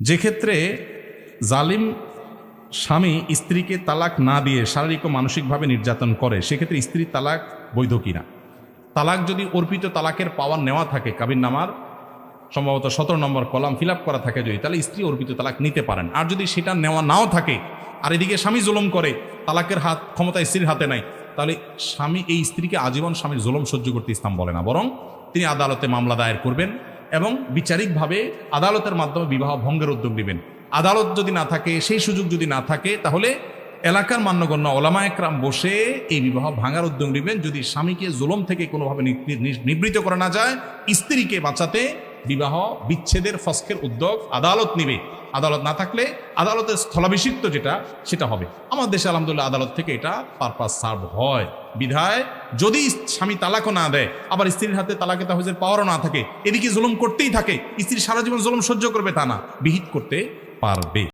যে ক্ষেত্রে জালিম স্বামী স্ত্রীকে তালাক না দিয়ে শারীরিক ও মানসিকভাবে নির্যাতন করে, সেক্ষেত্রে স্ত্রীর তালাক বৈধ কিনা? তালাক যদি অর্পিত তালাকের পাওয়ার নেওয়া থাকে, কাবিন নামার, সম্ভবত সতেরো নম্বর কলাম ফিল করা থাকে যদি, তাহলে স্ত্রী অর্পিত তালাক নিতে পারেন। আর যদি সেটা নেওয়া নাও থাকে, আর এদিকে স্বামী জুলম করে, তালাকের হাত ক্ষমতা স্ত্রীর হাতে নাই, তাহলে স্বামী, এই স্ত্রীকে আজীবন স্বামীর জুলম সহ্য করতে ইসলাম বলে না। বরং তিনি আদালতে মামলা দায়ের করবেন এবং বিচারিকভাবে আদালতের মাধ্যমে বিবাহ ভঙ্গের উদ্যোগ নেবেন। আদালত যদি না থাকে, সেই সুযোগ যদি না থাকে, তাহলে এলাকার মান্যগণ্য ওলামা একরাম বসে এই বিবাহ ভাঙার উদ্যোগ নেবেন। যদি স্বামীকে জুলম থেকে কোনোভাবে নিবৃত করা না যায়, স্ত্রীকে বাঁচাতে বিবাহ, বিচ্ছেদের, ফস্কের উদ্যোগ, আদালত নিবে। আদালত না থাকলে আদালতের স্থলাভিষিক্ত যেটা, সেটা হবে। আমার দেশে আলহামদুলিল্লাহ আদালত থেকে এটা পারপাস সার্ভ হয়। বিধায় যদি স্বামী তালাকও না দেয়, আবার স্ত্রীর হাতে তালাকে তাহজের পাওয়ারও না থাকে, এদিকে জুলুম করতেই থাকে, স্ত্রী সারা জীবন জুলুম সহ্য করবে তা না, বিহিত করতে পারবে।